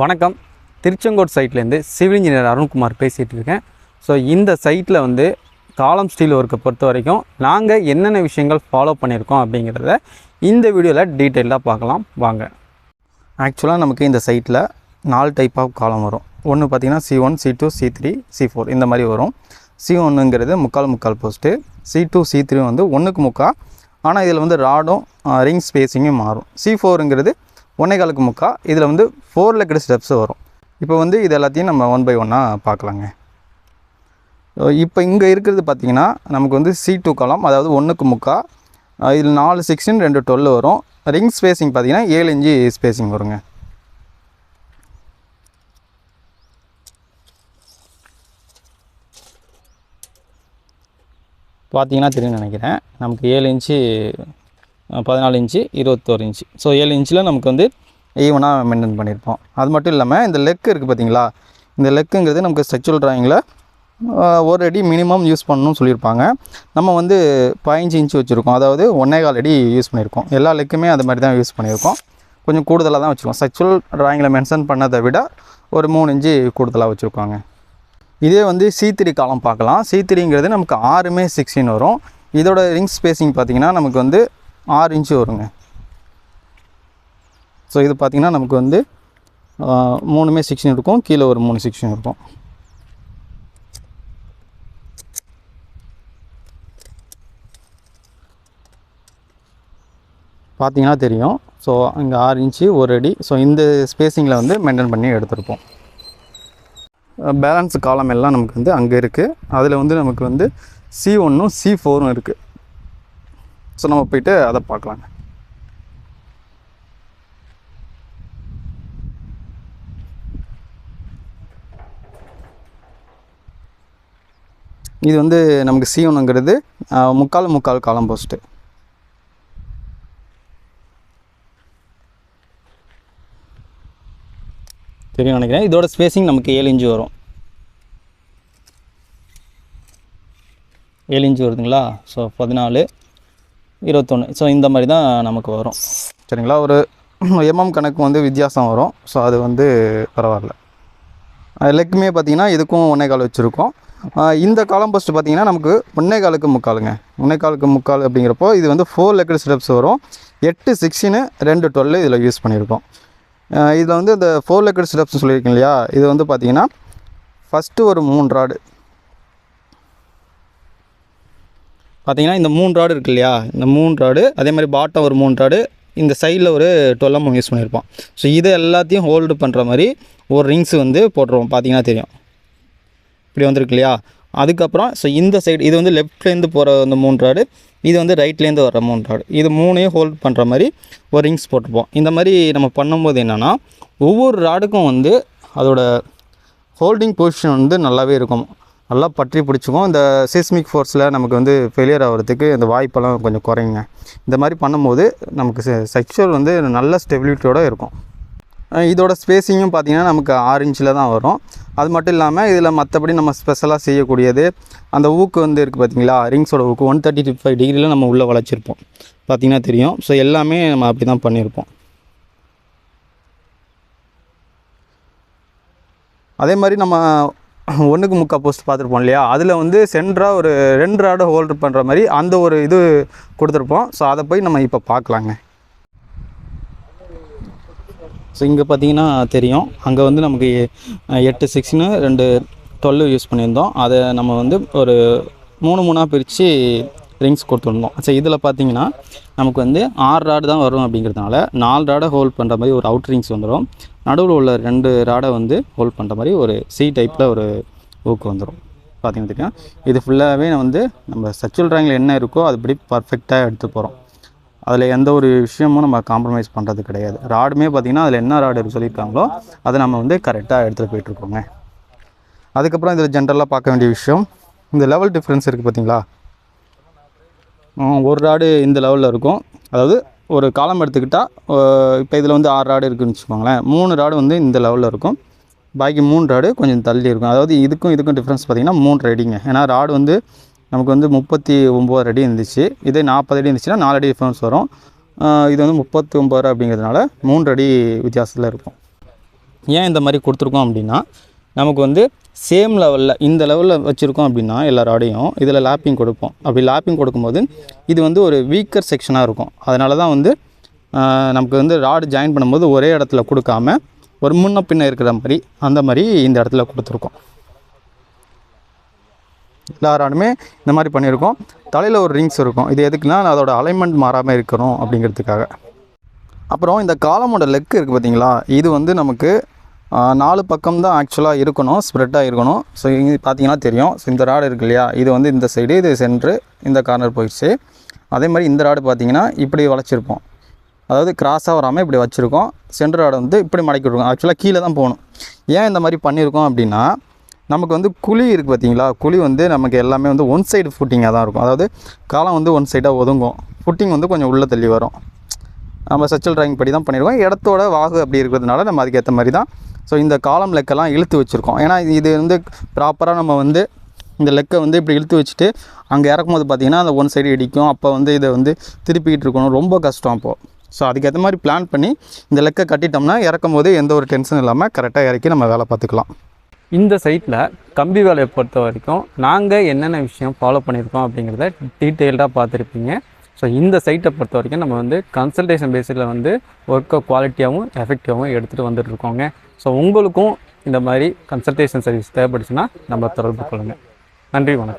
வணக்கம். திருச்செங்கோட் சைட்லேருந்து civil engineer Arunkumar பேசிகிட்டு இருக்கேன். ஸோ இந்த சைட்டில் வந்து காலம் ஸ்டீல் ஒர்க்கை பொறுத்த வரைக்கும் நாங்கள் என்னென்ன விஷயங்கள் ஃபாலோ பண்ணியிருக்கோம் அப்படிங்கிறத இந்த வீடியோவில் டீட்டெயிலாக பார்க்கலாம். வாங்க. ஆக்சுவலாக நமக்கு இந்த சைட்டில் நாலு டைப் ஆஃப் காலம் வரும். ஒன்று பார்த்தீங்கன்னா C one C two C three C four இந்த மாதிரி வரும். சி ஒன்றுங்கிறது முக்கால் முக்கால் post C two C three வந்து ஒன்றுக்கு முக்கா. ஆனால் இதில் வந்து ராடும் ரிங் ஸ்பேஸிங்கும் மாறும். சி ஃபோருங்கிறது ஒன்றே காலுக்கு முக்கா இதில் வந்து ஃபோர் லெக்கட் ஸ்டெப்ஸ் வரும். இப்போ வந்து இது எல்லாத்தையும் நம்ம ஒன் பை ஒன்னாக பார்க்கலாங்க. இப்போ இங்கே இருக்கிறது பார்த்தீங்கன்னா நமக்கு வந்து சி டூ காலம் அதாவது ஒன்றுக்கு முக்கா இதில் நாலு சிக்ஸ்டின் ரெண்டு டுவெல் வரும். ரிங் ஸ்பேஸிங் பார்த்தீங்கன்னா ஏழு இன்ச்சு ஸ்பேஸிங் வருங்க. பார்த்தீங்கன்னா தெரியும் நினைக்கிறேன். நமக்கு ஏழு இன்ச்சு பதினாலு இன்ச்சு இருபத்தோரு இன்ச்சு. ஸோ ஏழு இன்ச்சில் நமக்கு வந்து ஈவனாக மெயின்டைன் பண்ணியிருப்போம் அது மட்டும் இல்லாமல் இந்த லெக் இருக்குது பார்த்தீங்களா இந்த லெக்குங்கிறது நமக்கு ஸ்ட்ரக்சுரல் ட்ராயிங்கில் ஒரு அடி மினிமம் யூஸ் பண்ணணும்னு சொல்லியிருப்பாங்க. நம்ம வந்து பதினஞ்சு இன்ச்சு வச்சுருக்கோம். அதாவது ஒன்றே கால் அடி யூஸ் பண்ணியிருக்கோம் எல்லா லெக்குமே அது மாதிரி தான் யூஸ் பண்ணியிருக்கோம் கொஞ்சம் கூடுதலாக தான் வச்சுருக்கோம். ஸ்ட்ரக்சுரல் ட்ராயிங்கில் மென்ஷன் பண்ணதை விட ஒரு மூணு இன்ச்சு கூடுதலாக வச்சுருக்காங்க. இதே வந்து சி த்ரீ காலம் பார்க்கலாம். சி த்ரீங்கிறது நமக்கு ஆறுமே சிக்ஸ்டின் வரும். இதோட ரிங் ஸ்பேசிங் பார்த்தீங்கன்னா நமக்கு வந்து ஆறு இன்ச்சு வருங்க. ஸோ இது பார்த்திங்கன்னா நமக்கு வந்து மூணுமே செக்ஷன் இருக்கும். கீழே ஒரு மூணு செக்ஷன் இருக்கும். பார்த்தீங்கன்னா தெரியும். ஸோ அங்கே ஆறு இன்ச்சு ஒரு அடி. ஸோ இந்த ஸ்பேஸிங்கில் வந்து மெயின்டைன் பண்ணி எடுத்திருப்போம். பேலன்ஸ் காலம் எல்லாம் நமக்கு வந்து அங்கே இருக்குது அதில் வந்து நமக்கு வந்து சி ஒன்றும் சி ஃபோரும் இருக்குது ஸோ நம்ம போயிட்டு அதை பார்க்கலாங்க இது வந்து நமக்கு சி ஒன்றுங்கிறது முக்கால் முக்கால் காலம் போஸ்ட்டு தெரியும் நினைக்கிறேன். இதோட ஸ்பேசிங் நமக்கு ஏழு இன்ச்சு வரும். ஏழு இன்ச்சு வருதுங்களா? ஸோ பதினாலு. இருபத்தொன்று ஸோ இந்த மாதிரி தான் நமக்கு வரும். சரிங்களா? ஒரு எம்எம் கணக்கு வந்து வித்தியாசம் வரும். ஸோ அது வந்து பரவாயில்ல. லெக்குமே பார்த்திங்கன்னா இதுக்கும் ஒன்றே கால் வச்சுருக்கோம் இந்த காலம் போஸ்ட் பார்த்தீங்கன்னா நமக்கு ஒன்றே காலுக்கு முக்காலுங்க. ஒன்றே காலுக்கு முக்கால் அப்படிங்கிறப்போ இது வந்து ஃபோர் லெக்கட் ஸ்டெப்ஸ் வரும். எட்டு சிக்ஸ்டின்னு ரெண்டு டுவெல் இதில் யூஸ் பண்ணியிருக்கோம். இதில் வந்து இந்த ஃபோர் லெக்கட் ஸ்டெப்ஸ் சொல்லியிருக்கேன் இல்லையா? இது வந்து பார்த்திங்கன்னா ஃபஸ்ட்டு ஒரு மூணு ராடு பார்த்தீங்கன்னா இந்த மூணு ராடு இருக்கு இல்லையா? இந்த மூணு ராடு அதே மாதிரி பாட்டம் ஒரு மூணு ராடு இந்த சைடில் ஒரு டுவெல்லம் யூஸ் பண்ணியிருப்போம் ஸோ இது எல்லாத்தையும் ஹோல்டு பண்ணுற மாதிரி ஒரு ரிங்ஸ் வந்து போட்டுருவோம். பார்த்தீங்கன்னா தெரியும். இப்படி வந்திருக்கு இல்லையா? அதுக்கப்புறம் ஸோ இந்த சைடு இது வந்து லெஃப்ட்லேருந்து போகிற அந்த மூணு ராடு இது வந்து ரைட்லேருந்து வர மூணு ராடு இது மூணையும் ஹோல்ட் பண்ணுற மாதிரி ஒரு ரிங்ஸ் போட்டிருப்போம். இந்த மாதிரி நம்ம பண்ணும்போது என்னென்னா ஒவ்வொரு ராடுக்கும் வந்து அதோட ஹோல்டிங் பொசிஷன் வந்து நல்லாவே இருக்கும். நல்லா பற்றி பிடிச்சிக்கும். இந்த சிஸ்மிக் ஃபோர்ஸில் நமக்கு வந்து ஃபெயிலியர் ஆகிறதுக்கு இந்த வாய்ப்பெல்லாம் கொஞ்சம் குறையுங்க. இந்த மாதிரி பண்ணும்போது நமக்கு செக்ஷுவல் வந்து நல்ல ஸ்டெபிலிட்டியோட இருக்கும். இதோட ஸ்பேஸிங்கும் பார்த்திங்கன்னா நமக்கு ஆறு இன்ச்சில் தான் வரும். அது மட்டும் இல்லாமல் இதில் மற்றபடி நம்ம ஸ்பெஷலாக செய்யக்கூடியது அந்த ஊக்கு வந்து இருக்குது பார்த்தீங்களா? ரிங்ஸோட ஊக்கு ஒன் தேர்ட்டி ஃபைவ் டிகிரியில் நம்ம உள்ளே வளைச்சிருப்போம். பார்த்திங்கன்னா தெரியும். ஸோ எல்லாமே நம்ம அப்படி தான் பண்ணியிருப்போம். அதே மாதிரி நம்ம ஒன்றுக்கு முக்கால் போஸ்ட் பார்த்துருப்போம் இல்லையா? அதில் வந்து சென்டராக ஒரு ரெண்டு ராடு ஹோல்டு பண்ணுற மாதிரி அந்த ஒரு இது கொடுத்துருப்போம். ஸோ அதை போய் நம்ம இப்போ பார்க்கலாங்க. ஸோ இங்கே பார்த்தீங்கன்னா தெரியும். அங்கே வந்து நமக்கு எட்டு சிக்ஸ்னு ரெண்டு டுவெல் யூஸ் பண்ணியிருந்தோம். அதை நம்ம வந்து ஒரு மூணு மூணாக பிரித்து ரிங்ஸ் கொடுத்துருந்தோம் ஸோ இதில் பார்த்தீங்கன்னா நமக்கு வந்து ஆறு ராடு தான் வரும் அப்படிங்கிறதுனால நாலு ராடை ஹோல்ட் பண்ணுற மாதிரி ஒரு அவுட் ரிங்ஸ் வந்துடும். நடுவில் உள்ள ரெண்டு ராடை வந்து ஹோல்ட் பண்ணுற மாதிரி ஒரு சி டைப்பில் ஒரு ஊக்கு வந்துடும். பார்த்தீங்கன்னா தெரியும் இது ஃபுல்லாகவே வந்து நம்ம சச்சுவல் ட்ராயிங்கில் என்ன இருக்கோ அதுபடி பர்ஃபெக்டாக எடுத்து போகிறோம். அதில் எந்த ஒரு விஷயமும் நம்ம காம்ப்ரமைஸ் பண்ணுறது கிடையாது. ராடுமே பார்த்திங்கன்னா அதில் என்ன ராடு சொல்லியிருக்காங்களோ அதை நம்ம வந்து கரெக்டாக எடுத்துகிட்டு போயிட்டுருக்கோங்க. அதுக்கப்புறம் இதில் ஜென்ரலாக பார்க்க வேண்டிய விஷயம் இந்த லெவல் டிஃப்ரென்ஸ் இருக்குது பார்த்தீங்களா? ஒரு ராடு இந்த லெவலில் இருக்கும். அதாவது ஒரு காலம் எடுத்துக்கிட்டால் இப்போ இதில் வந்து ஆறு ராடு இருக்குன்னு வச்சுக்கோங்களேன். மூணு ராடு வந்து இந்த லெவலில் இருக்கும். பாக்கி மூணு ராடு கொஞ்சம் தள்ளி இருக்கும். அதாவது இதுக்கும் இதுக்கும் டிஃப்ரென்ஸ் பார்த்திங்கன்னா மூணு அடிங்க. ஏன்னா ராடு வந்து நமக்கு வந்து முப்பத்தி ஒம்பது அடி இருந்துச்சு. இதே நாற்பது அடி இருந்துச்சுன்னா நாலு அடி டிஃப்ரென்ஸ் வரும். இது வந்து முப்பத்தி ஒம்பது அப்படிங்கிறதுனால மூன்று அடி வித்தியாசத்தில் இருக்கும். ஏன் இந்த மாதிரி கொடுத்துருக்கோம் அப்படின்னா நமக்கு வந்து சேம் லெவலில் இந்த லெவலில் வச்சுருக்கோம் அப்படின்னா எல்லா ராடையும் இதில் லேப்பிங் கொடுப்போம். அப்படி லேப்பிங் கொடுக்கும்போது இது வந்து ஒரு வீக்கர் செக்ஷனாக இருக்கும். அதனால தான் வந்து நமக்கு வந்து ராடு ஜாயின் பண்ணும்போது ஒரே இடத்துல கொடுக்காம ஒரு முன்ன பின்ன இருக்கிற மாதிரி அந்த மாதிரி இந்த இடத்துல கொடுத்துருக்கோம். எல்லா ராடுமே இந்த மாதிரி பண்ணியிருக்கோம். தலையில் ஒரு ரிங்ஸ் இருக்கும். இது எதுக்குன்னா அதோட அலைன்மெண்ட் மாறாமல் இருக்கணும் அப்படிங்கிறதுக்காக. அப்புறம் இந்த காலமோட லெக் இருக்குது பார்த்தீங்களா இது வந்து நமக்கு நாலு பக்கம் தான் ஆக்சுவலாக இருக்கணும் ஸ்ப்ரெட்டாக இருக்கணும். ஸோ இங்கே பார்த்தீங்கன்னா தெரியும். ஸோ இந்த ராடு இருக்கு இல்லையா? இது வந்து இந்த சைடு இது சென்ட்ரு இந்த கார்னர் போயிடுச்சு. அதே மாதிரி இந்த ராடு பார்த்தீங்கன்னா இப்படி வளைச்சிருப்போம். அதாவது கிராஸாக வராமல் இப்படி வச்சுருக்கோம். சென்டர் ராடை வந்து இப்படி மடக்கி விட்ருக்கோம் ஆக்சுவலாக கீழே தான் போகணும். ஏன் இந்த மாதிரி பண்ணியிருக்கோம் அப்படின்னா நமக்கு வந்து குழி இருக்குது பார்த்தீங்களா குழி வந்து நமக்கு எல்லாமே வந்து ஒன் சைடு ஃபுட்டிங்காக தான் இருக்கும். அதாவது காலம் வந்து ஒன் சைடாக ஒதுங்கும். ஃபுட்டிங் வந்து கொஞ்சம் உள்ளே தள்ளி வரும். நம்ம சச்சல் ட்ராயிங் படி தான் பண்ணியிருக்கோம் இடத்தோட வாகு அப்படி இருக்கிறதுனால நம்ம அதுக்கேற்ற மாதிரி தான் ஸோ இந்த காலம் லெக்கெல்லாம் இழுத்து வச்சுருக்கோம். ஏன்னா இது வந்து ப்ராப்பராக நம்ம வந்து இந்த லெக்கை வந்து இப்படி இழுத்து வச்சுட்டு அங்கே இறக்கும்போது பார்த்தீங்கன்னா அந்த ஒன் சைடு இடிக்கும். அப்போ வந்து இதை வந்து திருப்பிக்கிட்டு இருக்கணும். ரொம்ப கஷ்டம் அப்போது ஸோ அதுக்கேற்ற மாதிரி பிளான் பண்ணி இந்த லெக்கை கட்டிட்டோம்னா இறக்கும் போது எந்த ஒரு டென்ஷன் இல்லாமல் கரெக்டாக இறக்கி நம்ம வேலை பார்த்துக்கலாம். இந்த சைட்டில் கம்பி வேலையை பொறுத்த வரைக்கும் நாங்கள் என்னென்ன விஷயம் ஃபாலோ பண்ணியிருக்கோம் அப்படிங்கிறத டீட்டெயில்டாக பார்த்துருப்பீங்க. ஸோ இந்த சைட்டை பொறுத்த வரைக்கும் நம்ம வந்து கன்சல்டேஷன் பேஸில் வந்து ஒர்க்கை குவாலிட்டியாகவும் எஃபெக்டிவாகவும் எடுத்துகிட்டு வந்துட்டுருக்கோங்க ஸோ உங்களுக்கும் இந்த மாதிரி கன்சல்டேஷன் சர்வீஸ் தேவைப்படுச்சுன்னா நம்ம தொடர்பு கொள்ளுங்கள் நன்றி வணக்கம்.